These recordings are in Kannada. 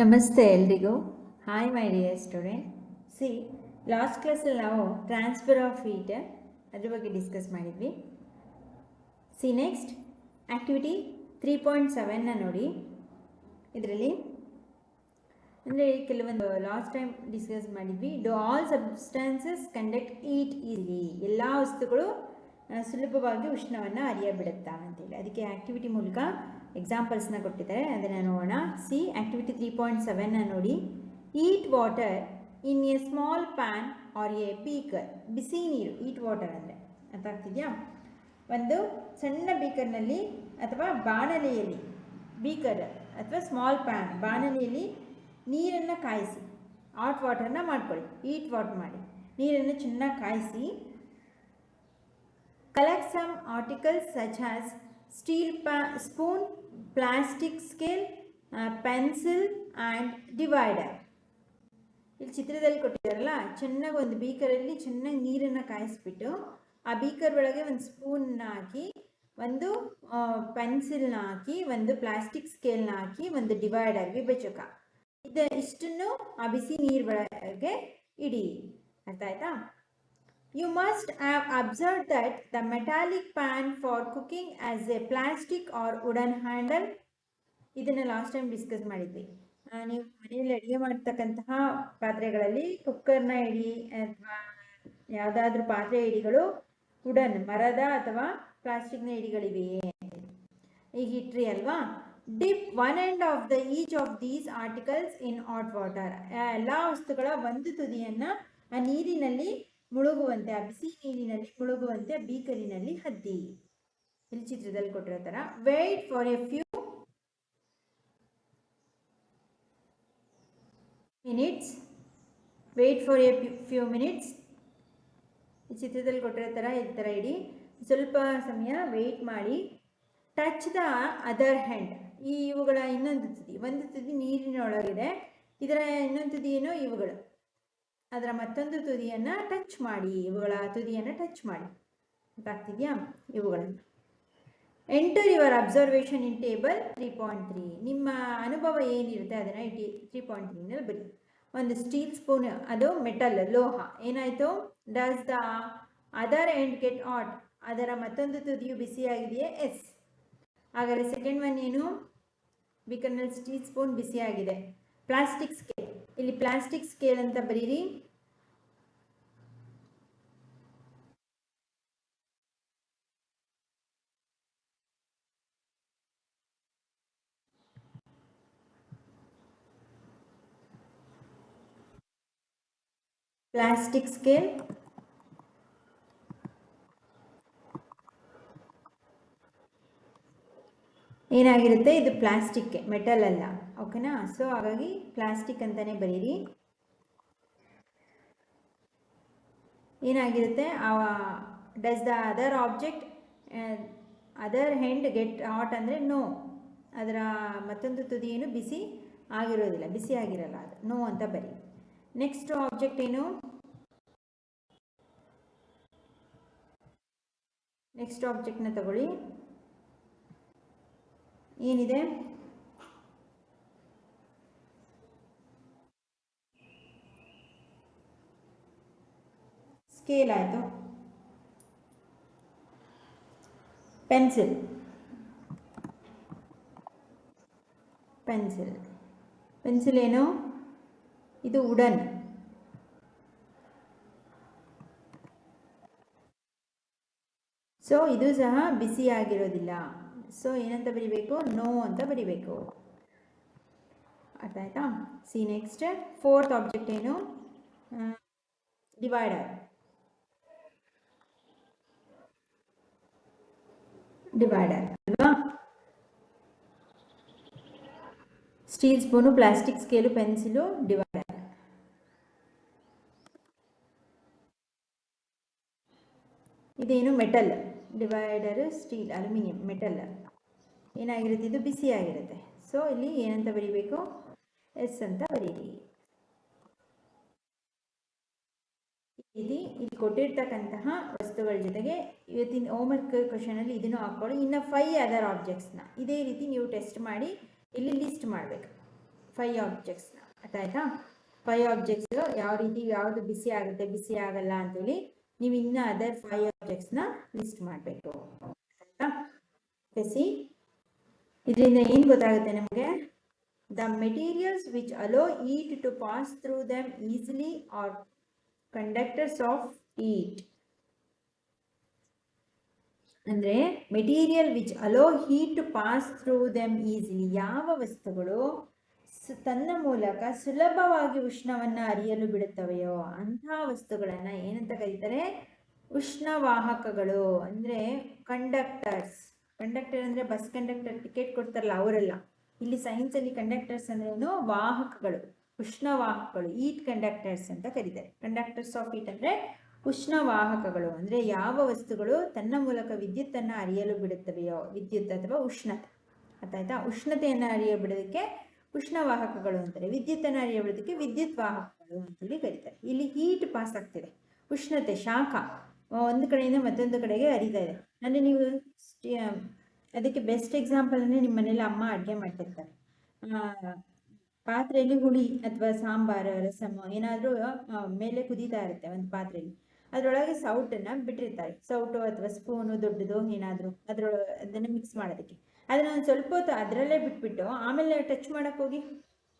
ನಮಸ್ತೆ ಎಲ್ರಿಗೂ. Hi my dear student see last ಕ್ಲಾಸಲ್ಲಿ ನಾವು ಟ್ರಾನ್ಸ್ಫರ್ ಆಫ್ ಹೀಟ್ ಅದ್ರ ಬಗ್ಗೆ ಡಿಸ್ಕಸ್ ಮಾಡಿದ್ವಿ. See next activity three point ಸೆವೆನ್ನ ನೋಡಿ. ಇದರಲ್ಲಿ, ಅಂದರೆ ಕೆಲವೊಂದು ಲಾಸ್ಟ್ ಟೈಮ್ ಡಿಸ್ಕಸ್ ಮಾಡಿದ್ವಿ. Do all substances conduct heat easily ಎಲ್ಲ ವಸ್ತುಗಳು ಸುಲಭವಾಗಿ ಉಷ್ಣವನ್ನು ಅರಿಯಬಿಡುತ್ತಾ ಅಂತೇಳಿ. ಅದಕ್ಕೆ ಆ್ಯಕ್ಟಿವಿಟಿ ಮೂಲಕ ಎಕ್ಸಾಂಪಲ್ಸ್ನ ಕೊಟ್ಟಿದ್ದಾರೆ. ಅದನ್ನು ನೋಡೋಣ. ಸಿ ಆ್ಯಕ್ಟಿವಿಟಿ ತ್ರೀ ಪಾಯಿಂಟ್ ಸೆವೆನ್ನ ನೋಡಿ. Heat water in a small pan or a beaker ಬಿಸಿ ನೀರು ಈಟ್ ವಾಟರ್ ಅಂದರೆ. ಅರ್ಥ ಆಗ್ತಿದೆಯಾ? ಒಂದು ಸಣ್ಣ ಬೀಕರ್ನಲ್ಲಿ ಅಥವಾ ಬಾಣಲೆಯಲ್ಲಿ ಬೀಕರ್ ಅಥವಾ ಸ್ಮಾಲ್ ಪ್ಯಾನ್ ಬಾಣಲೆಯಲ್ಲಿ ನೀರನ್ನು ಕಾಯಿಸಿ ಹಾಟ್ ವಾಟರ್ನ ಮಾಡ್ಕೊಳ್ಳಿ. ಈಟ್ ವಾಟರ್ ಮಾಡಿ. ನೀರನ್ನು ಚೆನ್ನಾಗಿ ಕಾಯಿಸಿ collect some articles such as steel spoon, plastic scale, pencil and divider. ಇಲ್ಲಿ ಚಿತ್ರದಲ್ಲಿ ಕೊಟ್ಟಿದ್ದಾರಲ್ಲ ಚೆನ್ನಾಗಿ ಒಂದು ಬೀಕರಲ್ಲಿ ಚೆನ್ನಾಗಿ ನೀರನ್ನು ಕಾಯಿಸ್ಬಿಟ್ಟು ಆ ಬೀಕರ್ ಒಳಗೆ ಒಂದು ಸ್ಪೂನ್ನ ಹಾಕಿ ಒಂದು ಪೆನ್ಸಿಲ್ನ ಹಾಕಿ ಒಂದು ಪ್ಲಾಸ್ಟಿಕ್ ಸ್ಕೇಲ್ನ ಹಾಕಿ ಒಂದು ಡಿವೈಡರ್ ವಿಭಜಕ ಇದ ಇಷ್ಟನ್ನು ಆ ಬಿಸಿ ನೀರು ಒಳಗೆ ಇಡಿ. ಅರ್ಥ ಆಯ್ತಾ? You must have observed that the metallic pan for cooking has a plastic or wooden handle. ಇದನ್ನು ಲಾಸ್ಟ್ ಟೈಮ್ ಡಿಸ್ಕಸ್ ಮಾಡಿದ್ವಿ. ನೀವು ಮನೆಯಲ್ಲಿ ಅಡುಗೆ ಮಾಡ್ತಕ್ಕಂತಹ ಪಾತ್ರೆಗಳಲ್ಲಿ ಕುಕ್ಕರ್ನ ಇಡಿ ಅಥವಾ ಯಾವುದಾದ್ರೂ ಪಾತ್ರೆ ಇಡಿಗಳು ವುಡನ್ ಮರದ ಅಥವಾ ಪ್ಲಾಸ್ಟಿಕ್ನ ಇಡಿಗಳಿವೆಯೇ ಈಗ ಇಟ್ರಿ ಅಲ್ವಾ? Dip one end of the each of these articles in hot water ಎಲ್ಲ ವಸ್ತುಗಳ ಒಂದು ತುದಿಯನ್ನು ಆ ನೀರಿನಲ್ಲಿ ಮುಳುಗುವಂತೆ ಆ ಬಿಸಿ ನೀರಿನಲ್ಲಿ ಮುಳುಗುವಂತೆ ಬೀಕರಿನಲ್ಲಿ ಹದ್ದಿ. ಇಲ್ಲಿ ಚಿತ್ರದಲ್ಲಿ ಕೊಟ್ಟಿರೋ ತರ. Wait for a few minutes wait for a few minutes ಈ ಚಿತ್ರದಲ್ಲಿ ಕೊಟ್ಟಿರೋ ಥರ ಈ ಥರ ಇಡಿ. ಸ್ವಲ್ಪ ಸಮಯ ವೆಯ್ಟ್ ಮಾಡಿ. ಟಚ್ ದ ಅದರ್ ಹ್ಯಾಂಡ್ ಈ ಇವುಗಳ ಇನ್ನೊಂದು ತುದಿ. ಒಂದು ತುದಿ ನೀರಿನೊಳಗಿದೆ. ಇದರ ಇನ್ನೊಂದು ತುದಿ ಏನೋ? ಇವುಗಳು. ಅದರ ಮತ್ತೊಂದು ತುದಿಯನ್ನು ಟಚ್ ಮಾಡಿ, ಇವುಗಳ ತುದಿಯನ್ನು ಟಚ್ ಮಾಡಿ. ಗೊತ್ತಾಗ್ತಿದೆಯಾ? ಇವುಗಳನ್ನು enter your observation in table three point three ನಿಮ್ಮ ಅನುಭವ ಏನಿರುತ್ತೆ ಅದನ್ನು ಇಟಿ ತ್ರೀ ಪಾಯಿಂಟ್ ತ್ರೀನಲ್ಲಿ ಬರಿ ಒಂದು ಸ್ಟೀಲ್ ಸ್ಪೂನ್ ಅದು ಮೆಟಲ್ ಲೋಹ. ಏನಾಯಿತು? Does the other end get hot ಅದರ ಮತ್ತೊಂದು ತುದಿಯು ಬಿಸಿಯಾಗಿದೆಯೇ? ಎಸ್ ಹಾಗಾದರೆ ಸೆಕೆಂಡ್ ಒನ್ ಏನು? ಬಿಕರ್ನಲ್ಲಿ ಸ್ಟೀಲ್ ಸ್ಪೂನ್ ಬಿಸಿಯಾಗಿದೆ. ಪ್ಲಾಸ್ಟಿಕ್ ಸ್ಕೇಲ್ ಇಲ್ಲಿ ಪ್ಲಾಸ್ಟಿಕ್ ಸ್ಕೇಲ್ ಅಂತ ಬರೀರಿ. ಪ್ಲಾಸ್ಟಿಕ್ ಸ್ಕೇಲ್ ಏನಾಗಿರುತ್ತೆ? ಇದು ಪ್ಲಾಸ್ಟಿಕ್ ಮೆಟಲ್ ಅಲ್ಲ. ಓಕೆನಾ? ಸೊ ಹಾಗಾಗಿ ಪ್ಲಾಸ್ಟಿಕ್ ಅಂತಲೇ ಬರೀರಿ. ಏನಾಗಿರುತ್ತೆ? Does the other object other end get hot ಅಂದರೆ ನೋ ಅದರ ಮತ್ತೊಂದು ತುದಿ ಏನು ಬಿಸಿ ಆಗಿರೋದಿಲ್ಲ, ಬಿಸಿ ಆಗಿರಲ್ಲ ಅದು. ನೋ ಅಂತ ಬರಿ. ನೆಕ್ಸ್ಟ್ ಆಬ್ಜೆಕ್ಟ್ ಏನು? ನೆಕ್ಸ್ಟ್ ಆಬ್ಜೆಕ್ಟ್ನ ತಗೊಳ್ಳಿ. ಏನಿದೆ? ಸ್ಕೇಲ್ ಆಯಿತು. ಪೆನ್ಸಿಲ್ ಪೆನ್ಸಿಲ್ ಪೆನ್ಸಿಲ್ ಏನು? ಇದು ವುಡನ್ ಸೊ ಇದು ಸಹ ಬಿಸಿ ಆಗಿರೋದಿಲ್ಲ. ಸೊ ಏನಂತ ಬರಿಬೇಕು? ನೋ ಅಂತ ಬರಿಬೇಕು. ಅರ್ಥ ಆಯ್ತಾ? ಸಿ ನೆಕ್ಸ್ಟ್ ಫೋರ್ತ್ ಆಬ್ಜೆಕ್ಟ್ ಏನು? ಡಿವೈಡರ್ ಡಿವೈಡರ್ ಅಲ್ವಾ steel spoon plastic scale pencil divider ಇದೇನು metal divider steel aluminium metal ಏನಾಗಿರುತ್ತೆ? ಇದು ಬಿಸಿ ಆಗಿರುತ್ತೆ ಸೊ ಇಲ್ಲಿ ಏನಂತ ಬರೀಬೇಕು? ಎಸ್ ಅಂತ ಬರೀರಿ. ರೀತಿ ಇಲ್ಲಿ ಕೊಟ್ಟಿರ್ತಕ್ಕಂತಹ ವಸ್ತುಗಳ ಜೊತೆಗೆ ಇವತ್ತಿನ ಹೋಮ್ವರ್ಕ್ ಕ್ವಶನಲ್ಲಿ ಇದನ್ನು ಹಾಕ್ಕೊಳ್ಳಿ. ಇನ್ನು ಫೈ ಅದರ್ ಆಬ್ಜೆಕ್ಟ್ಸ್ನ ಇದೇ ರೀತಿ ನೀವು ಟೆಸ್ಟ್ ಮಾಡಿ, ಇಲ್ಲಿ ಲಿಸ್ಟ್ ಮಾಡಬೇಕು. ಫೈವ್ ಆಬ್ಜೆಕ್ಟ್ಸ್ನ ಆಯ್ತಾ? ಫೈವ್ ಆಬ್ಜೆಕ್ಟ್ಸ್ ಯಾವ ರೀತಿ, ಯಾವುದು ಬಿಸಿ ಆಗುತ್ತೆ ಬಿಸಿ ಆಗಲ್ಲ ಅಂತೇಳಿ ನೀವು ಇನ್ನು ಅದರ್ ಫೈವ್ ಆಬ್ಜೆಕ್ಟ್ಸ್ನ ಲಿಸ್ಟ್ ಮಾಡಬೇಕು. ಆಯ್ತಾ? ಇದರಿಂದ ಏನು ಗೊತ್ತಾಗುತ್ತೆ ನಮಗೆ? The materials which allow heat to pass through them easily are conductors of heat ಅಂದರೆ material which allow heat to pass through them easily ಯಾವ ವಸ್ತುಗಳು ತನ್ನ ಮೂಲಕ ಸುಲಭವಾಗಿ ಉಷ್ಣವನ್ನು ಅರಿಯಲು ಬಿಡುತ್ತವೆಯೋ ಅಂತಹ ವಸ್ತುಗಳನ್ನು ಏನಂತ ಕರೀತಾರೆ? ಉಷ್ಣವಾಹಕಗಳು. ಅಂದರೆ ಕಂಡಕ್ಟರ್ಸ್ ಕಂಡಕ್ಟರ್ ಅಂದರೆ ಬಸ್ ಕಂಡಕ್ಟರ್ ಟಿಕೆಟ್ ಕೊಡ್ತಾರಲ್ಲ ಅವರೆಲ್ಲ. ಇಲ್ಲಿ ಸೈನ್ಸಲ್ಲಿ ಕಂಡಕ್ಟರ್ಸ್ ಅಂದ್ರೇನು ವಾಹಕಗಳು. ಉಷ್ಣವಾಹಕಗಳು ಈಟ್ ಕಂಡಕ್ಟರ್ಸ್ ಅಂತ ಕರೀತಾರೆ. ಕಂಡಕ್ಟರ್ಸ್ ಆಫ್ ಈಟ್ ಅಂದರೆ ಉಷ್ಣವಾಹಕಗಳು, ಅಂದರೆ ಯಾವ ವಸ್ತುಗಳು ತನ್ನ ಮೂಲಕ ವಿದ್ಯುತ್ತನ್ನು ಅರಿಯಲು ಬಿಡುತ್ತವೆಯೋ, ವಿದ್ಯುತ್ ಅಥವಾ ಉಷ್ಣತೆ. ಅರ್ಥಾಯ್ತಾ ಉಷ್ಣತೆಯನ್ನು ಅರಿಯ ಬಿಡೋದಕ್ಕೆ ಉಷ್ಣವಾಹಕಗಳು ಅಂತಾರೆ. ವಿದ್ಯುತ್ತನ್ನು ಅರಿಯ ಬಿಡೋದಕ್ಕೆ ವಿದ್ಯುತ್ ವಾಹಕಗಳು ಅಂತೇಳಿ ಕರೀತಾರೆ. ಇಲ್ಲಿ ಹೀಟ್ ಪಾಸ್ ಆಗ್ತಿದೆ. ಉಷ್ಣತೆ, ಶಾಖ ಒಂದು ಕಡೆಯಿಂದ ಮತ್ತೊಂದು ಕಡೆಗೆ ಅರಿತಾ ಇದೆ. ಅಂದರೆ ನೀವು ಅದಕ್ಕೆ ಬೆಸ್ಟ್ ಎಕ್ಸಾಂಪಲ್ ಅಂದರೆ ನಿಮ್ಮ ಮನೇಲಿ ಅಮ್ಮ ಅಡುಗೆ ಮಾಡ್ತಿರ್ತಾರೆ. ಪಾತ್ರೆಯಲ್ಲಿ ಹುಳಿ ಅಥವಾ ಸಾಂಬಾರು ರಸಮ್ ಏನಾದರೂ ಮೇಲೆ ಕುದೀತಾ ಇರುತ್ತೆ ಒಂದು ಪಾತ್ರೆಯಲ್ಲಿ ಅದರೊಳಗೆ ಸೌಟನ್ನು ಬಿಟ್ಟಿರ್ತಾರೆ. ಸೌಟು ಅಥವಾ ಸ್ಪೂನು ದೊಡ್ಡದು ಏನಾದರೂ ಅದರೊಳಗೆ ಅದನ್ನು ಮಿಕ್ಸ್ ಮಾಡೋದಕ್ಕೆ. ಅದನ್ನ ಒಂದು ಸ್ವಲ್ಪ ಹೊತ್ತು ಅದರಲ್ಲೇ ಬಿಟ್ಬಿಟ್ಟು ಆಮೇಲೆ ಟಚ್ ಮಾಡೋಕ್ಕೆ ಹೋಗಿ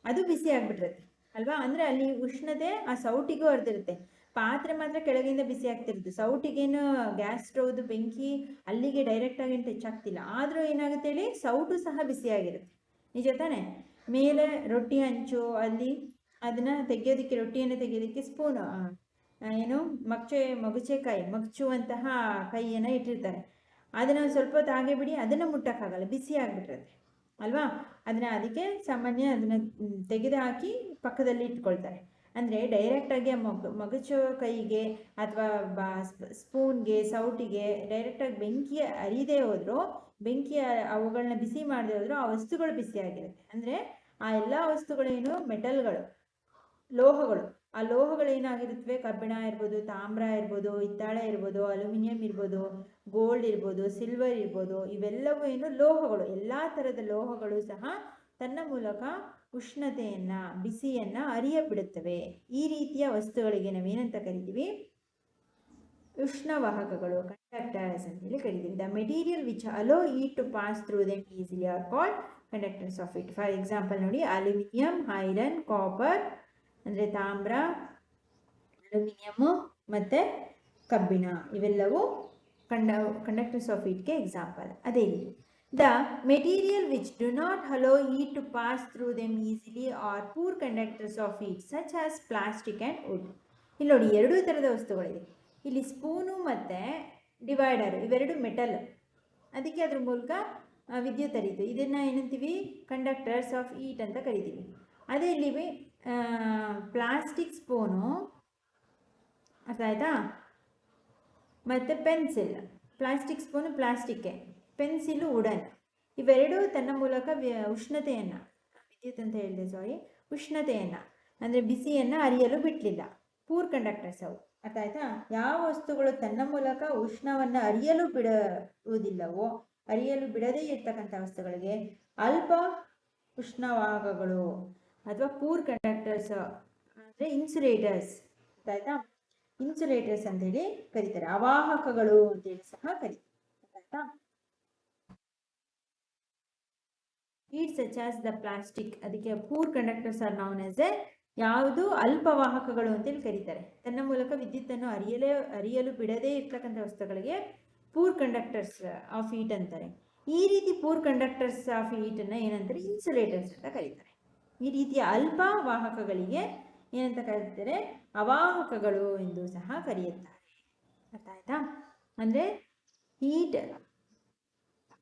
ಅದು ಬಿಸಿ ಆಗಿಬಿಟ್ಟಿರುತ್ತೆ, ಅಲ್ವಾ? ಅಂದರೆ ಅಲ್ಲಿ ಉಷ್ಣತೆ ಆ ಸೌಟಿಗೂ ಹರಿದಿರುತ್ತೆ. ಪಾತ್ರೆ ಮಾತ್ರ ಕೆಳಗಿಂದ ಬಿಸಿ ಆಗ್ತಿರುತ್ತೆ ಸೌಟಿಗೇನು ಗ್ಯಾಸ್ ಸ್ಟೌವ್ದು ಬೆಂಕಿ ಅಲ್ಲಿಗೆ ಡೈರೆಕ್ಟಾಗಿ ಏನು ಟಚ್ ಆಗ್ತಿಲ್ಲ. ಆದರೂ ಏನಾಗುತ್ತೆ ಹೇಳಿ, ಸೌಟು ಸಹ ಬಿಸಿಯಾಗಿರುತ್ತೆ ನಿಜ ತಾನೇ? ಮೇಲೆ ರೊಟ್ಟಿ ಹಂಚು ಅಲ್ಲಿ ಅದನ್ನು ತೆಗೆಯೋದಕ್ಕೆ, ರೊಟ್ಟಿಯನ್ನು ತೆಗೆಯೋದಕ್ಕೆ ಸ್ಪೂನು ಏನು ಮಗ್ಚೆ, ಮಗುಚೆಕಾಯಿ, ಮಗ್ಚುವಂತಹ ಕೈಯನ್ನು ಇಟ್ಟಿರ್ತಾರೆ. ಅದನ್ನು ಸ್ವಲ್ಪ ಹೊತ್ತು ಬಿಡಿ, ಅದನ್ನು ಮುಟ್ಟಕ್ಕಾಗಲ್ಲ, ಬಿಸಿ ಆಗಿಬಿಟ್ಟಿರುತ್ತೆ ಅಲ್ವಾ? ಅದನ್ನು ಅದಕ್ಕೆ ಸಾಮಾನ್ಯ ಅದನ್ನು ತೆಗೆದು ಹಾಕಿ ಪಕ್ಕದಲ್ಲಿ ಇಟ್ಕೊಳ್ತಾರೆ. ಅಂದರೆ ಡೈರೆಕ್ಟಾಗಿ ಮಗು, ಮಗಚು ಕೈಗೆ ಅಥವಾ ಬಾ ಸ್ಪೂನ್ಗೆ ಸೌಟಿಗೆ ಡೈರೆಕ್ಟಾಗಿ ಬೆಂಕಿ ಅರಿದೇ ಹೋದರೂ, ಬೆಂಕಿ ಅವುಗಳನ್ನ ಬಿಸಿ ಮಾಡದೇ ಹೋದರೂ ಆ ವಸ್ತುಗಳು ಬಿಸಿಯಾಗಿರುತ್ತೆ ಅಂದರೆ ಆ ಎಲ್ಲ ವಸ್ತುಗಳೇನು ಮೆಟಲ್ಗಳು, ಲೋಹಗಳು. ಆ ಲೋಹಗಳು ಏನಾಗಿರುತ್ತವೆ ಕಬ್ಬಿಣ ಇರ್ಬೋದು, ತಾಮ್ರ ಇರ್ಬೋದು, ಹಿತ್ತಾಳೆ ಇರ್ಬೋದು, ಅಲ್ಯೂಮಿನಿಯಂ ಇರ್ಬೋದು ಗೋಲ್ಡ್ ಇರ್ಬೋದು ಸಿಲ್ವರ್ ಇರ್ಬೋದು, ಇವೆಲ್ಲವೂ ಏನು ಲೋಹಗಳು. ಎಲ್ಲ ಥರದ ಲೋಹಗಳು ಸಹ ತನ್ನ ಮೂಲಕ ಉಷ್ಣತೆಯನ್ನು, ಬಿಸಿಯನ್ನು ಅರಿಯ ಬಿಡುತ್ತವೆ ಈ ರೀತಿಯ ವಸ್ತುಗಳಿಗೆ ನಾವೇನಂತ ಕರಿತೀವಿ? ಉಷ್ಣವಾಹಕಗಳು ಕಂಡಕ್ಟರ್ಸ್ ಅಂತೇಳಿ ಕರಿತೀವಿ. The material which allow heat to pass through them easily are called conductors of heat for example ನೋಡಿ ಅಲ್ಯೂಮಿನಿಯಂ ಐರನ್ ಕಾಪರ್ ಅಂದರೆ ತಾಮ್ರ ಅಲ್ಯೂಮಿನಿಯಮ್ಮು ಮತ್ತು ಕಬ್ಬಿಣ, ಇವೆಲ್ಲವೂ ಕಂಡ ಕಂಡಕ್ಟರ್ಸ್ ಆಫ್ ಇಟ್ಗೆ ಎಕ್ಸಾಂಪಲ್ ಅದೇ ರೀತಿ. The material which do not allow heat to pass through them easily are poor conductors of heat such as plastic and wood ಇಲ್ಲಿ ನೋಡಿ ಎರಡೂ ಥರದ ವಸ್ತುಗಳಿದೆ. ಇಲ್ಲಿ ಸ್ಪೂನು ಮತ್ತು ಡಿವೈಡರ್ ಇವೆರಡು ಮೆಟಲ್ ಅದಕ್ಕೆ ಅದ್ರ ಮೂಲಕ ವಿದ್ಯುತ್ ಹರಿತು ಇದನ್ನು ಏನಂತೀವಿ? ಕಂಡಕ್ಟರ್ಸ್ ಆಫ್ ಈಟ್ ಅಂತ ಕರಿತೀವಿ. ಅದೇ ಇಲ್ಲಿ ಪ್ಲಾಸ್ಟಿಕ್ ಸ್ಪೂನು ಅರ್ಥ ಆಯಿತಾ? ಮತ್ತು ಪೆನ್ಸಿಲ್ ಪ್ಲಾಸ್ಟಿಕ್ ಸ್ಪೂನು ಪ್ಲಾಸ್ಟಿಕ್ಕೆ ಪೆನ್ಸಿಲು ವುಡನ್ ಇವೆರಡೂ ತನ್ನ ಮೂಲಕ ಉಷ್ಣತೆಯನ್ನು, ವಿದ್ಯುತ್ ಅಂತ ಹೇಳಿದೆ ಸಾರಿ ಉಷ್ಣತೆಯನ್ನು, ಅಂದರೆ ಬಿಸಿಯನ್ನು ಅರಿಯಲು ಬಿಡಲಿಲ್ಲ. ಪೂರ್ ಕಂಡಕ್ಟರ್ಸ್ ಅವು. ಅರ್ಥ ಆಯ್ತಾ? ಯಾವ ವಸ್ತುಗಳು ತನ್ನ ಮೂಲಕ ಉಷ್ಣವನ್ನು ಅರಿಯಲು ಬಿಡುವುದಿಲ್ಲವೋ ಅರಿಯಲು ಬಿಡದೇ ಇರ್ತಕ್ಕಂಥ ವಸ್ತುಗಳಿಗೆ ಅಲ್ಪ ಉಷ್ಣವಾಹಕಗಳು ಅಥವಾ ಪೂರ್ ಕಂಡಕ್ಟರ್ಸ್, ಅಂದರೆ ಇನ್ಸುಲೇಟರ್ಸ್ ಆಯ್ತಾ? ಇನ್ಸುಲೇಟರ್ಸ್ ಅಂತೇಳಿ ಕರೀತಾರೆ. ಅವಾಹಕಗಳು ಅಂತೇಳಿ ಸಹ ಕರೀತಾರೆ. ಆಯ್ತಾ? Heat such as the plastic ಅದಕ್ಕೆ poor conductors are known as a ಯಾವುದು ಅಲ್ಪವಾಹಕಗಳು ಅಂತೇಳಿ ಕರೀತಾರೆ. ತನ್ನ ಮೂಲಕ ವಿದ್ಯುತ್ತನ್ನು ಅರಿಯಲೇ, ಅರಿಯಲು ಬಿಡದೇ ಇರ್ತಕ್ಕಂಥ ವಸ್ತುಗಳಿಗೆ ಪೂರ್ ಕಂಡಕ್ಟರ್ಸ್ ಆಫ್ ಹೀಟ್ ಅಂತಾರೆ. ಈ ರೀತಿ ಪೂರ್ ಕಂಡಕ್ಟರ್ಸ್ ಆಫ್ ಹೀಟನ್ನು ಏನಂತಾರೆ? ಇನ್ಸುಲೇಟರ್ಸ್ ಅಂತ ಕರೀತಾರೆ. ಈ ರೀತಿಯ ಅಲ್ಪ ವಾಹಕಗಳಿಗೆ ಏನಂತ ಕರೀತಾರೆ? ಅವಾಹಕಗಳು ಎಂದು ಸಹ ಕರೆಯುತ್ತಾರೆ. ಅರ್ಥ ಆಯ್ತಾ? ಅಂದರೆ heat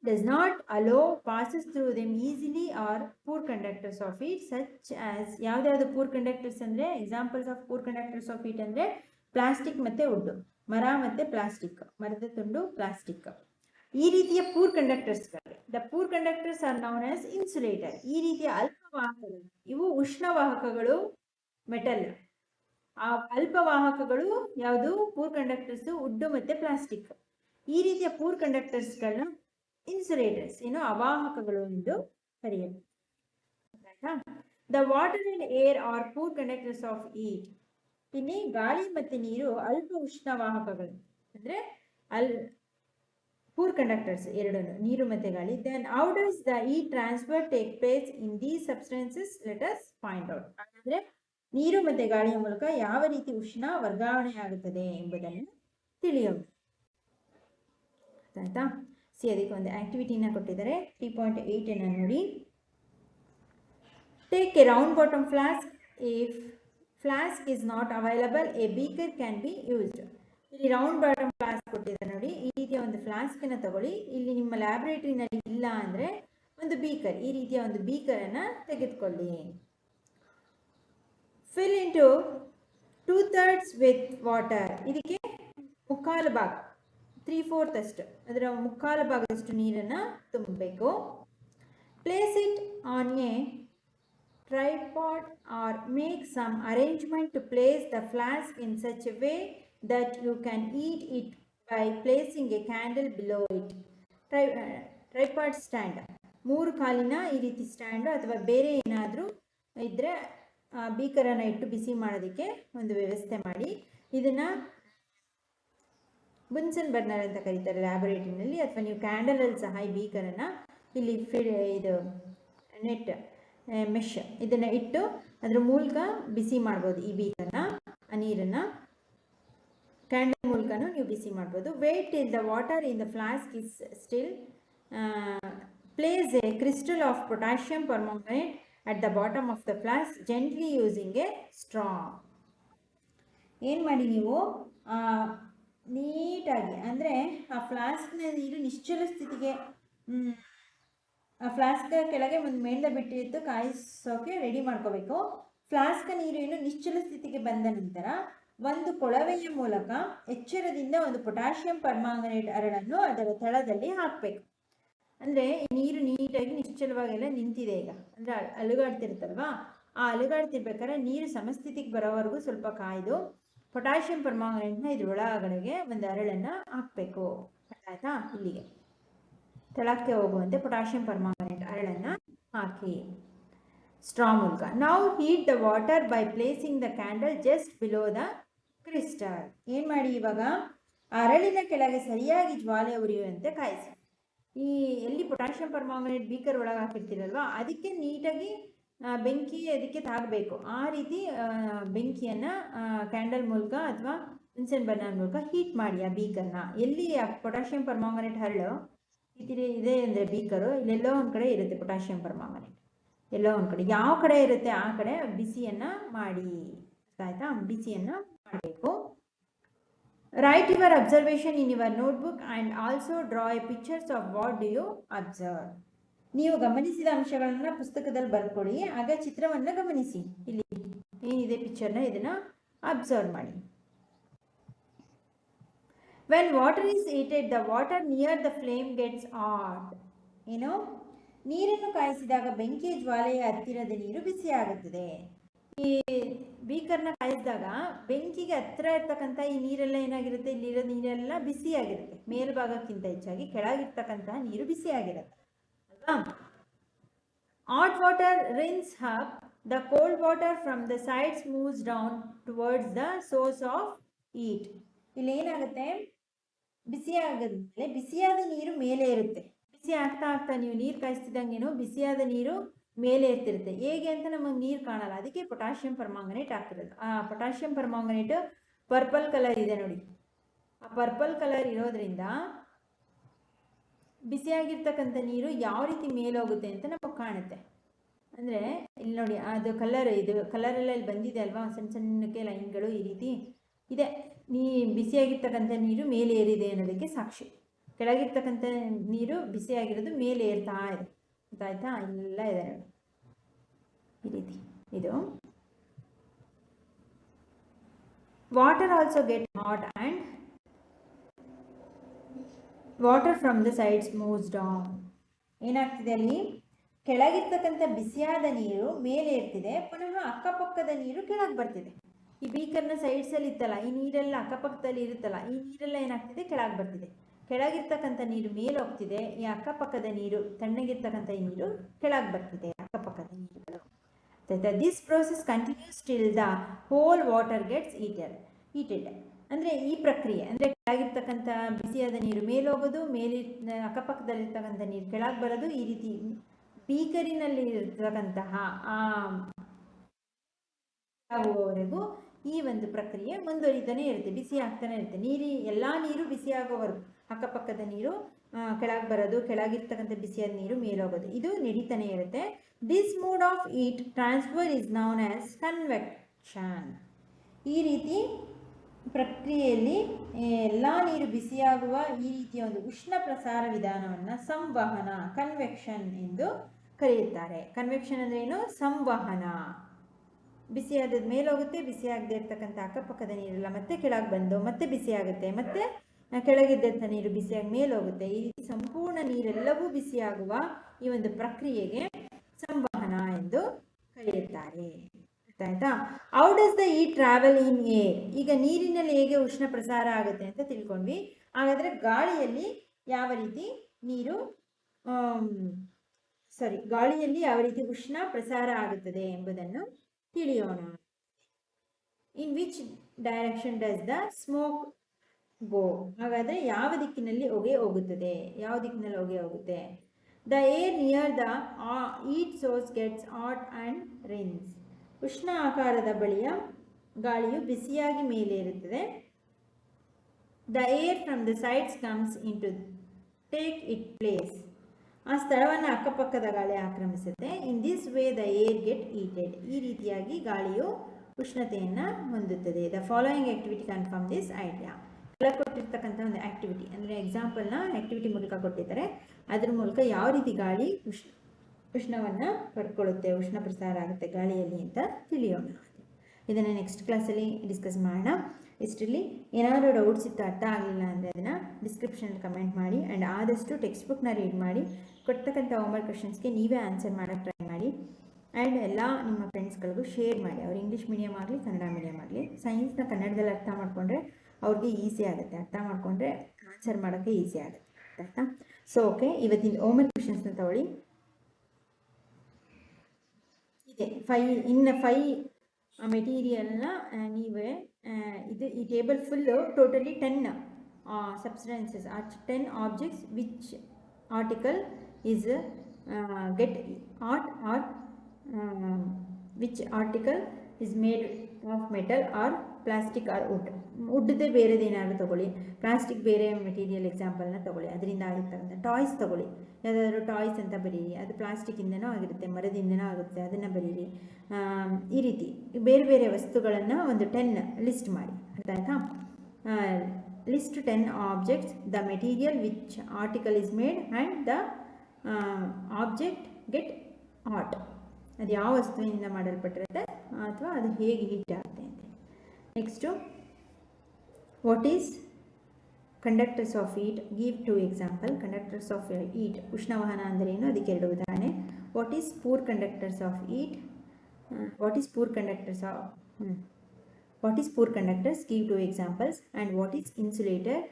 does not allow passes through them easily or poor conductors of it such as ಯಾವ್ದ್ಯಾವ್ದು ಪೂರ್ ಕಂಡಕ್ಟರ್ಸ್ ಅಂದರೆ examples of poor conductors of heat ಅಂದರೆ ಪ್ಲಾಸ್ಟಿಕ್ ಮತ್ತು ವುಡ್ ಮರ ಮತ್ತು ಪ್ಲಾಸ್ಟಿಕ್ ಮರದ ತುಂಡು ಪ್ಲಾಸ್ಟಿಕ್ ಈ ರೀತಿಯ poor ಕಂಡಕ್ಟರ್ಸ್ಗಳು the poor conductors are known as insulator ಈ ರೀತಿಯ ಅಲ್ಪವಾಹಕಗಳು, ಇವು ಉಷ್ಣವಾಹಕಗಳು ಮೆಟಲ್ ಆ ಅಲ್ಪವಾಹಕಗಳು ಯಾವುದು? ಪೂರ್ ಕಂಡಕ್ಟರ್ಸ್ ಉಡ್ಡು ಮತ್ತು ಪ್ಲಾಸ್ಟಿಕ್ ಈ ರೀತಿಯ ಪೂರ್ ಕಂಡಕ್ಟರ್ಸ್ಗಳನ್ನ ಇನ್ಸುಲೇಟರ್ಸ್, ಏನು ಅವಾಹಕಗಳು ಎಂದು ಕರೆಯಲು. The water and air are poor conductors of heat ಇಲ್ಲಿ ಗಾಳಿ ಮತ್ತು ನೀರು ಅಲ್ಪ ಉಷ್ಣವಾಹಕಗಳು. ಅಂದರೆ ಅಲ್ ಪೂರ್ ಕಂಡಕ್ಟರ್ಸ್ ಎರಡನ್ನು, ನೀರು ಮತ್ತೆ ಗಾಳಿ. Then how does the heat transfer take place in the substances let us find out ಅಂದ್ರೆ ನೀರು ಮತ್ತೆ ಗಾಳಿಯ ಮೂಲಕ ಯಾವ ರೀತಿ ಉಷ್ಣ ವರ್ಗಾವಣೆ ಆಗುತ್ತದೆ ಎಂಬುದನ್ನು ತಿಳಿಯೋಣ. ಆಯ್ತಾ? ಸಿ ಅದಕ್ಕೆ ಒಂದು ಆಕ್ಟಿವಿಟಿನ ಕೊಟ್ಟಿದ್ದಾರೆ. ತ್ರೀ ಪಾಯಿಂಟ್ ಏಯ್ಟನ್ನು ನೋಡಿ. Take a round bottom flask if flask is not available a beaker can be used ಇಲ್ಲಿ ರೌಂಡ್ ಬಾಟಮ್ ಫ್ಲಾಸ್ಕ್ ಕೊಟ್ಟಿದ್ದಾರೆ ನೋಡಿ. ಈ ರೀತಿಯ ಒಂದು ಫ್ಲಾಸ್ಕನ್ನು ತಗೊಳ್ಳಿ. ಇಲ್ಲಿ ನಿಮ್ಮ ಲ್ಯಾಬ್ರೇಟರಿನಲ್ಲಿ ಇಲ್ಲ ಅಂದರೆ ಒಂದು ಬೀಕರ್ ಈ ರೀತಿಯ ಒಂದು ಬೀಕರನ್ನು ತೆಗೆದುಕೊಳ್ಳಿ. Fill into two thirds with water ಇದಕ್ಕೆ ಮುಕ್ಕಾಲು ಭಾಗ. ತ್ರೀ ಫೋರ್ತ್ ಅಷ್ಟು ಅದರ ಮುಕ್ಕಾಲು ಭಾಗದಷ್ಟು ನೀರನ್ನು ತುಂಬಬೇಕು. Place it on a tripod or make some arrangement to place the flask in such a way that you can heat it by placing a candle below it try tripod stand ಮೂರು ಕಾಲಿನ ಈ ರೀತಿ ಸ್ಟ್ಯಾಂಡು ಅಥವಾ ಬೇರೆ ಏನಾದರೂ ಇದ್ದರೆ ಬೀಕರನ್ನು ಇಟ್ಟು ಬಿಸಿ ಮಾಡೋದಕ್ಕೆ ಒಂದು ವ್ಯವಸ್ಥೆ ಮಾಡಿ. ಇದನ್ನು ಬುನ್ಸನ್ ಬರ್ನರ್ ಅಂತ ಕರೀತಾರೆ ಲ್ಯಾಬೊರೇಟರಿನಲ್ಲಿ ಅಥವಾ ನೀವು ಕ್ಯಾಂಡಲಲ್ಲಿ ಸಹ ಈ ಬೀಕರನ್ನು ಇಲ್ಲಿ ಫಿಡ್ ಇದು ನೆಟ್ ಮೆಶ್ ಇದನ್ನು ಇಟ್ಟು ಅದರ ಮೂಲಕ ಬಿಸಿ ಮಾಡ್ಬೋದು ಈ ಬೀಕರನ್ನ ಆ ನೀರನ್ನು. ಕ್ಯಾಂಡಲ್ ಮೂಲಕನೂ ನೀವು ಬಿಸಿ ಮಾಡ್ಬೋದು. Wait in the water in the flask is still place a crystal of potassium permanganate at the bottom of the flask gently using a straw ಏನು ಮಾಡಿ ನೀವು ನೀಟಾಗಿ, ಅಂದರೆ ಆ ಫ್ಲಾಸ್ಕ್ನ ನೀರು ನಿಶ್ಚಲ ಸ್ಥಿತಿಗೆ ಆ ಫ್ಲಾಸ್ಕ್ ಕೆಳಗೆ ಒಂದು ಮೇಣದ ಬಿಟ್ಟಿದ್ದು ಕಾಯಿಸೋಕೆ ರೆಡಿ ಮಾಡ್ಕೋಬೇಕು. ಫ್ಲಾಸ್ಕ್ ನೀರು ಏನು ನಿಶ್ಚಲ ಸ್ಥಿತಿಗೆ ಬಂದ ನಂತರ ಒಂದು ಕೊಳವೆಯ ಮೂಲಕ ಎಚ್ಚರದಿಂದ ಒಂದು ಪೊಟ್ಯಾಷಿಯಂ ಪರ್ಮಾಂಗನೇಟ್ ಅರಳನ್ನು ಅದರ ತಳದಲ್ಲಿ ಹಾಕಬೇಕು. ಅಂದರೆ ನೀರು ನೀಟಾಗಿ ನಿಶ್ಚಲವಾಗೆಲ್ಲ ನಿಂತಿದೆ ಈಗ. ಅಂದರೆ ಅಲುಗಾಡ್ತಿರುತ್ತಲ್ವಾ? ಆ ಅಲುಗಾಡ್ತಿರ್ಬೇಕಾದ್ರೆ ನೀರು ಸಮಸ್ಥಿತಿಗೆ ಬರೋವರೆಗೂ ಸ್ವಲ್ಪ ಕಾಯ್ದು ಪೊಟ್ಯಾಷಿಯಂ ಪರ್ಮಾಂಗನೇಟ್ನ ಇದ್ರೊಳಗಡೆಗೆ ಒಂದು ಅರಳನ್ನು ಹಾಕಬೇಕು. ಆಯಿತಾ? ಇಲ್ಲಿಗೆ. ತಳಕ್ಕೆ ಹೋಗುವಂತೆ ಪೊಟ್ಯಾಷಿಯಂ ಪರ್ಮಾಂಗನೇಟ್ ಅರಳನ್ನು ಹಾಕಿ. ಸ್ಟ್ರಾಂಗ್ ಮೂಲಕ. ನಾವು heat the water by placing the candle just below the crystal ಏನು ಮಾಡಿ ಇವಾಗ? ಅರಳಿನ ಕೆಳಗೆ ಸರಿಯಾಗಿ ಜ್ವಾಲೆ ಉರಿಯುವಂತೆ ಕಾಯಿಸಿ. ಈ ಎಲ್ಲಿ ಪೊಟ್ಯಾಷಿಯಂ ಪರ್ಮಾಂಗನೇಟ್ ಬೀಕರ್ ಒಳಗೆ ಹಾಕಿರ್ತೀರಲ್ವ? ಅದಕ್ಕೆ ನೀಟಾಗಿ ಬೆಂಕಿ ಅದಕ್ಕೆ ತಾಗಬೇಕು? ಆ ರೀತಿ ಬೆಂಕಿಯನ್ನು ಕ್ಯಾಂಡಲ್ ಮೂಲಕ ಅಥವಾ ಇನ್ಸೆಂಟ್ ಬರ್ನರ್ ಮೂಲಕ ಹೀಟ್ ಮಾಡಿ ಆ ಬೀಕರ್ನ. ಎಲ್ಲಿ ಆ ಪೊಟ್ಯಾಷಿಯಂ ಪರ್ಮಾಂಗನೇಟ್ ಹರಳು ಇತಿರಿ ಇದೆ ಅಂದರೆ ಬೀಕರು, ಇಲ್ಲೆಲ್ಲೋ ಒಂದು ಕಡೆ ಇರುತ್ತೆ ಪೊಟ್ಯಾಷಿಯಂ ಪರ್ಮಾಂಗನೇಟ್. ಎಲ್ಲೋ ಒಂದು ಕಡೆ, ಯಾವ ಕಡೆ ಇರುತ್ತೆ ಆ ಕಡೆ ಬಿಸಿಯನ್ನು ಮಾಡಿ, ಆಯಿತಾ? ಬಿಸಿಯನ್ನು ಮಾಡಬೇಕು. Write your observation in your notebook and also draw a pictures of what do you observe ನೀವು ಗಮನಿಸಿದ ಅಂಶಗಳನ್ನ ಪುಸ್ತಕದಲ್ಲಿ ಬರ್ಕೊಳ್ಳಿ. ಆಗ ಚಿತ್ರವನ್ನ ಗಮನಿಸಿ. ಇಲ್ಲಿ ಏನಿದೆ ಪಿಕ್ಚರ್ನ ಇದನ್ನ ಅಬ್ಸರ್ವ್ ಮಾಡಿ. When water is heated. The water near the flame gets hot ಏನು? ನೀರನ್ನು ಕಾಯಿಸಿದಾಗ ಬೆಂಕಿಯ ಜ್ವಾಲೆಯ ಹತ್ತಿರದ ನೀರು ಬಿಸಿಯಾಗುತ್ತದೆ. ಈ ಬೀಕರ್ನ ಕಾಯಿಸಿದಾಗ ಬೆಂಕಿಗೆ ಹತ್ತಿರ ಇರ್ತಕ್ಕಂಥ ಈ ನೀರೆಲ್ಲ ಏನಾಗಿರುತ್ತೆ? ಇಲ್ಲಿರೋ ನೀರೆಲ್ಲ ಬಿಸಿಯಾಗಿರುತ್ತೆ. ಮೇಲ್ಭಾಗಕ್ಕಿಂತ ಹೆಚ್ಚಾಗಿ ಕೆಳಗಿರ್ತಕ್ಕಂತಹ ನೀರು ಬಿಸಿಯಾಗಿರುತ್ತೆ. ಅಲ್ವಾ Hot water rinse up. The cold water from the sides moves down towards the source of heat. ಇಲ್ಲಿ ಏನಾಗುತ್ತೆ? ಬಿಸಿ ಮೇಲೆ ಬಿಸಿಯಾದ ನೀರು ಮೇಲೆ ಇರುತ್ತೆ. ಬಿಸಿ ಆಗ್ತಾ ಆಗ್ತಾ ನೀವು ನೀರು ಕಾಯಿಸ್ತಿದ್ದಂಗೇನು ಬಿಸಿಯಾದ ನೀರು ಮೇಲೆ ಇರ್ತಿರುತ್ತೆ. ಹೇಗೆ ಅಂತ ನಮಗೆ ನೀರು ಕಾಣಲ್ಲ. ಅದಕ್ಕೆ ಪೊಟ್ಯಾಷಿಯಂ ಪರ್ಮಾಂಗನೇಟ್ ಹಾಕಿರೋದು ಆ ಪೊಟ್ಯಾಷಿಯಂ ಪರ್ಮಾಂಗನೇಟ್ ಪರ್ಪಲ್ ಕಲರ್ ಇದೆ ನೋಡಿ. ಆ ಪರ್ಪಲ್ ಕಲರ್ ಇರೋದ್ರಿಂದ ಬಿಸಿಯಾಗಿರ್ತಕ್ಕಂಥ ನೀರು ಯಾವ ರೀತಿ ಮೇಲೋಗುತ್ತೆ ಅಂತ ನಮಗೆ ಕಾಣುತ್ತೆ. ಅಂದರೆ ಇಲ್ಲಿ ನೋಡಿ, ಅದು ಕಲರ್ ಇದು ಕಲರೆಲ್ಲ ಇಲ್ಲಿ ಬಂದಿದೆ ಅಲ್ವಾ? ಸಣ್ಣ ಸಣ್ಣಕ್ಕೆ ಲೈನ್ಗಳು ಈ ರೀತಿ ಇದೆ. ನೀ ಬಿಸಿಯಾಗಿರ್ತಕ್ಕಂಥ ನೀರು ಮೇಲೆ ಏರಿದೆ ಅನ್ನೋದಕ್ಕೆ ಸಾಕ್ಷಿ. ಕೆಳಗಿರ್ತಕ್ಕಂಥ ನೀರು ಬಿಸಿಯಾಗಿರೋದು ಮೇಲೆ ಏರ್ತಾ ಇದೆ. ಗೊತ್ತಾಯ್ತಾ? ಎಲ್ಲ ಇದೆ ನೋಡಿ. ಈ ರೀತಿ ಇದು. Water also get hot and water from the sides moves down ಏನಾಗ್ತಿದೆ ಅಲ್ಲಿ? ಕೆಳಗಿರ್ತಕ್ಕಂಥ ಬಿಸಿಯಾದ ನೀರು ಮೇಲೆ ಇರ್ತಿದೆ, ಪುನಃ ಅಕ್ಕಪಕ್ಕದ ನೀರು ಕೆಳಗೆ ಬರ್ತಿದೆ. ಈ ಬೀಕರ್ನ ಸೈಡ್ಸಲ್ಲಿ ಇತ್ತಲ್ಲ, ಈ ನೀರೆಲ್ಲ ಅಕ್ಕಪಕ್ಕದಲ್ಲಿ ಇರುತ್ತಲ್ಲ, ಈ ನೀರೆಲ್ಲ ಏನಾಗ್ತಿದೆ? ಕೆಳಗೆ ಬರ್ತಿದೆ. ಕೆಳಗಿರ್ತಕ್ಕಂಥ ನೀರು ಮೇಲೆ ಹೋಗ್ತಿದೆ, ಈ ಅಕ್ಕಪಕ್ಕದ ನೀರು, ತಣ್ಣಗಿರ್ತಕ್ಕಂಥ ಈ ನೀರು ಕೆಳಗೆ ಬರ್ತಿದೆ, ಅಕ್ಕಪಕ್ಕದ ನೀರುಗಳು this process continues till the whole water gets heated heated ಅಂದರೆ ಈ ಪ್ರಕ್ರಿಯೆ, ಅಂದರೆ ಕೆಳಗಿರ್ತಕ್ಕಂಥ ಬಿಸಿಯಾದ ನೀರು ಮೇಲೋಗೋದು ಮೇಲೆ ಅಕ್ಕಪಕ್ಕದಲ್ಲಿರ್ತಕ್ಕಂಥ ನೀರು ಕೆಳಗೆ ಬರೋದು ಈ ರೀತಿ. ಬೀಕರಿನಲ್ಲಿ ಇರ್ತಕ್ಕಂತಹ ಆಗುವವರೆಗೂ ಈ ಒಂದು ಪ್ರಕ್ರಿಯೆ ಮುಂದುವರಿತಾನೆ ಇರುತ್ತೆ, ಬಿಸಿ ಆಗ್ತಾನೆ ಇರುತ್ತೆ. ನೀರಿ, ಎಲ್ಲ ನೀರು ಬಿಸಿ ಆಗೋವರೆಗೂ ಅಕ್ಕಪಕ್ಕದ ನೀರು ಕೆಳಗೆ ಬರೋದು, ಕೆಳಗಿರ್ತಕ್ಕಂಥ ಬಿಸಿಯಾದ ನೀರು ಮೇಲೋಗೋದು ಇದು ನಡೀತಾನೆ ಇರುತ್ತೆ. This mode of heat transfer is known as convection ಈ ರೀತಿ ಪ್ರಕ್ರಿಯೆಯಲ್ಲಿ ಎಲ್ಲ ನೀರು ಬಿಸಿಯಾಗುವ ಈ ರೀತಿಯ ಒಂದು ಉಷ್ಣ ಪ್ರಸಾರ ವಿಧಾನವನ್ನು ಸಂವಹನ ಕನ್ವೆಕ್ಷನ್ ಎಂದು ಕರೆಯುತ್ತಾರೆ. ಕನ್ವೆಕ್ಷನ್ ಅಂದರೆ ಏನು? ಸಂವಹನ. ಬಿಸಿಯಾದ ಮೇಲೆ ಹೋಗುತ್ತೆ, ಬಿಸಿಯಾಗದೇ ಇರ್ತಕ್ಕಂಥ ಅಕ್ಕಪಕ್ಕದ ನೀರೆಲ್ಲ ಮತ್ತೆ ಕೆಳಗೆ ಬಂದು ಮತ್ತೆ ಬಿಸಿಯಾಗುತ್ತೆ, ಮತ್ತೆ ಕೆಳಗಿದ್ದಂಥ ನೀರು ಬಿಸಿಯಾಗಿ ಮೇಲೆ ಹೋಗುತ್ತೆ. ಈ ರೀತಿ ಸಂಪೂರ್ಣ ನೀರೆಲ್ಲವೂ ಬಿಸಿಯಾಗುವ ಈ ಒಂದು ಪ್ರಕ್ರಿಯೆಗೆ ಸಂವಹನ ಎಂದು ಕರೆಯುತ್ತಾರೆ. ಆಯ್ತಾ? How does the heat travel in air ಈಗ ನೀರಿನಲ್ಲಿ ಹೇಗೆ ಉಷ್ಣ ಪ್ರಸಾರ ಆಗುತ್ತೆ ಅಂತ ತಿಳ್ಕೊಂಡ್ವಿ. ಹಾಗಾದರೆ ಗಾಳಿಯಲ್ಲಿ ಯಾವ ರೀತಿ ನೀರು ಸಾರಿ ಗಾಳಿಯಲ್ಲಿ ಯಾವ ರೀತಿ ಉಷ್ಣ ಪ್ರಸಾರ ಆಗುತ್ತದೆ ಎಂಬುದನ್ನು ತಿಳಿಯೋಣ. In which direction does the smoke go ಹಾಗಾದರೆ ಯಾವ ದಿಕ್ಕಿನಲ್ಲಿ ಹೊಗೆ ಹೋಗುತ್ತದೆ? ಯಾವ ದಿಕ್ಕಿನಲ್ಲಿ ಹೊಗೆ ಹೋಗುತ್ತೆ? The air near the heat source gets hot and rises ಉಷ್ಣ ಆಕಾರದ ಬಳಿಯ ಗಾಳಿಯು ಬಿಸಿಯಾಗಿ ಮೇಲೆ ಇರುತ್ತದೆ the air from the sides comes in to take it place ಆ ಸ್ಥಳವನ್ನು ಅಕ್ಕಪಕ್ಕದ ಗಾಳಿ ಆಕ್ರಮಿಸುತ್ತೆ. In this way the air get heated ಈ ರೀತಿಯಾಗಿ ಗಾಳಿಯು ಉಷ್ಣತೆಯನ್ನು ಹೊಂದುತ್ತದೆ. The following activity confirm this idea ಕೆಳಗೆ ಕೊಟ್ಟಿರ್ತಕ್ಕಂಥ ಒಂದು ಆಕ್ಟಿವಿಟಿ ಅಂದರೆ ಎಕ್ಸಾಂಪಲ್ನ ಆಕ್ಟಿವಿಟಿ ಮೂಲಕ ಕೊಟ್ಟಿದ್ದಾರೆ. ಅದ್ರ ಮೂಲಕ ಯಾವ ರೀತಿ ಗಾಳಿ ಉಷ್ಣ ಉಷ್ಣವನ್ನು ಪಡ್ಕೊಳ್ಳುತ್ತೆ, ಉಷ್ಣ ಪ್ರಸಾರ ಆಗುತ್ತೆ ಗಾಳಿಯಲ್ಲಿ ಅಂತ ತಿಳಿಯೋಣ. ಇದನ್ನು ನೆಕ್ಸ್ಟ್ ಕ್ಲಾಸಲ್ಲಿ ಡಿಸ್ಕಸ್ ಮಾಡೋಣ. ಇಷ್ಟರಲ್ಲಿ ಏನಾದರೂ ಡೌಟ್ಸ್ ಇತ್ತು ಅರ್ಥ ಆಗಲಿಲ್ಲ ಅಂದರೆ ಅದನ್ನು ಡಿಸ್ಕ್ರಿಪ್ಷನಲ್ಲಿ ಕಮೆಂಟ್ ಮಾಡಿ ಆ್ಯಂಡ್ ಆದಷ್ಟು ಟೆಕ್ಸ್ಟ್ ಬುಕ್ನ ರೀಡ್ ಮಾಡಿ, ಕೊಡ್ತಕ್ಕಂಥ ಹೋಮ್ವರ್ಕ್ ಕ್ವಶನ್ಸ್ಗೆ ನೀವೇ ಆನ್ಸರ್ ಮಾಡೋಕ್ಕೆ ಟ್ರೈ ಮಾಡಿ ಆ್ಯಂಡ್ ಎಲ್ಲ ನಿಮ್ಮ ಫ್ರೆಂಡ್ಸ್ಗಳಿಗೂ ಶೇರ್ ಮಾಡಿ. ಅವ್ರು ಇಂಗ್ಲೀಷ್ ಮೀಡಿಯಮ್ ಆಗಲಿ, ಕನ್ನಡ ಮೀಡಿಯಮ್ ಆಗಲಿ ಸೈನ್ಸ್ನ ಕನ್ನಡದಲ್ಲಿ ಅರ್ಥ ಮಾಡಿಕೊಂಡ್ರೆ ಅವ್ರಿಗೆ ಈಸಿ ಆಗುತ್ತೆ. ಅರ್ಥ ಮಾಡಿಕೊಂಡ್ರೆ ಆನ್ಸರ್ ಮಾಡೋಕ್ಕೆ ಈಸಿ ಆಗುತ್ತೆ. ಆಯಿತಾ? ಸೊ ಓಕೆ ಇವತ್ತಿನ ಹೋಮ್ವರ್ಕ್ ಕ್ವಶನ್ಸ್ನ ತಗೊಳ್ಳಿ. ಇದೆ ಫೈ ಇನ್ನು ಫೈ ಮೆಟೀರಿಯಲ್ನ ನೀವೇ ಇದು ಈ table full totally ten substances uh ten objects which article is get hot or which article is made of metal or plastic or wood. ವುಡ್ದೇ ಬೇರೆದೇನಾದ್ರು ತೊಗೊಳ್ಳಿ. ಪ್ಲಾಸ್ಟಿಕ್ ಬೇರೆ ಮೆಟೀರಿಯಲ್ ಎಕ್ಸಾಂಪಲ್ನ ತೊಗೊಳ್ಳಿ. ಅದರಿಂದ ಆಗಿರ್ತಕ್ಕಂಥ ಟಾಯ್ಸ್ ತೊಗೊಳ್ಳಿ. ಯಾವುದಾದ್ರೂ ಟಾಯ್ಸ್ ಅಂತ ಬರೀರಿ. ಅದು ಪ್ಲಾಸ್ಟಿಕ್ಕಿಂದನೂ ಆಗಿರುತ್ತೆ, ಮರದಿಂದನೂ ಆಗುತ್ತೆ ಅದನ್ನು ಬರೀರಿ. ಈ ರೀತಿ ಬೇರೆ ಬೇರೆ ವಸ್ತುಗಳನ್ನು ಒಂದು ಟೆನ್ ಲಿಸ್ಟ್ ಮಾಡಿ. ಆಯ್ತಾ list ten objects the material which article is made and the object get hot ಅದು ಯಾವ ವಸ್ತುವಿನಿಂದ ಮಾಡಲ್ಪಟ್ಟಿರುತ್ತೆ? ಅಥವಾ ಅದು ಹೇಗೆ ಹಿಟ್ ಆಗುತ್ತೆ ಅಂತ. Next what is conductors of heat give two example conductors of heat ಉಷ್ಣವಹನ ಅಂದರೆ ಏನು ಅದಕ್ಕೆ ಎರಡು ಉದಾಹರಣೆ what is poor conductors of heat what is poor conductors of what is poor conductors give two examples and what is insulator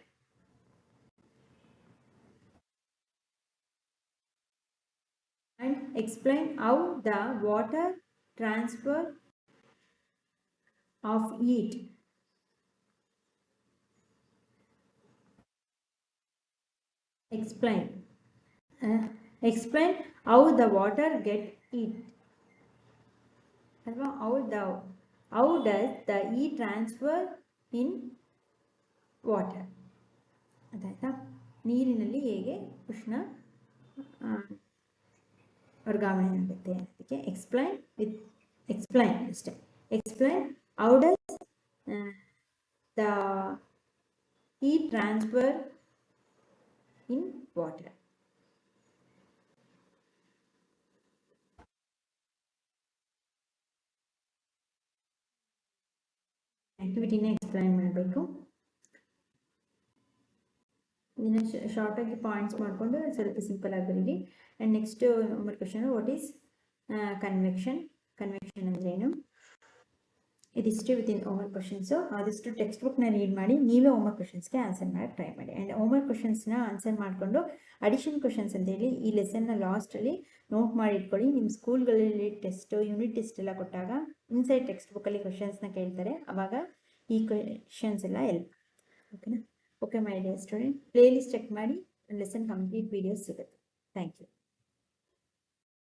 and explain how the water transfer of heat explain uh, explain how the water get heat ಅಲ್ವಾ how the how does the heat transfer in water ಅದಾಯ್ತಾ ನೀರಿನಲ್ಲಿ ಹೇಗೆ ಉಷ್ಣ ವರ್ಗಾವಣೆ ಆಗುತ್ತೆ ಅದಕ್ಕೆ ಎಕ್ಸ್ಪ್ಲೈನ್ ವಿತ್ ಎಕ್ಸ್ಪ್ಲೈನ್ ಅಷ್ಟೇ explain how does the heat transfer in water ಆ್ಯಕ್ಟಿವಿಟಿನ explain ಮಾಡಬೇಕು ಇದನ್ನು ಶಾರ್ಟಾಗಿ ಪಾಯಿಂಟ್ಸ್ ಮಾಡಿಕೊಂಡು ಸ್ವಲ್ಪ ಸಿಂಪಲ್ ಆಗಿ ಬರೀರಿ and next number question what is convection convection ಅಂದರೆ ಏನು ಇದಿಷ್ಟು ವಿತಿನ್ ಓವರ್ ಕ್ವಶನ್ಸು ಆದಷ್ಟು ಟೆಕ್ಸ್ಟ್ ಬುಕ್ನ ರೀಡ್ ಮಾಡಿ, ನೀವೇ ಹೋಮ್ವರ್ಕ್ ಕ್ವಶನ್ಸ್ಗೆ ಆನ್ಸರ್ ಮಾಡೋಕ್ಕೆ ಟ್ರೈ ಮಾಡಿ. ಆ್ಯಂಡ್ ಓಮರ್ ಕ್ವಶನ್ಸ್ನ ಆನ್ಸರ್ ಮಾಡಿಕೊಂಡು ಅಡಿಷನ್ ಕ್ವಶನ್ಸ್ ಅಂತೇಳಿ ಈ ಲೆಸನ್ನ ಲಾಸ್ಟಲ್ಲಿ ನೋಟ್ ಮಾಡಿ ಇಟ್ಕೊಳ್ಳಿ. ನಿಮ್ಮ ಸ್ಕೂಲ್ಗಳಲ್ಲಿ ಟೆಸ್ಟು ಯೂನಿಟ್ ಟೆಸ್ಟ್ ಎಲ್ಲ ಕೊಟ್ಟಾಗ ಇನ್ಸೈಡ್ ಟೆಕ್ಸ್ಟ್ ಬುಕ್ಕಲ್ಲಿ ಕ್ವಶನ್ಸ್ನ ಕೇಳ್ತಾರೆ. ಆವಾಗ ಈ ಕ್ವಶನ್ಸ್ ಎಲ್ಲ ಎಲ್ಪ್ ಓಕೆನಾ okay my dear student playlist check ಮಾಡಿ ಲೆಸನ್ ಕಂಪ್ಲೀಟ್ ವೀಡಿಯೋಸ್ ಸಿಗುತ್ತೆ. Thank you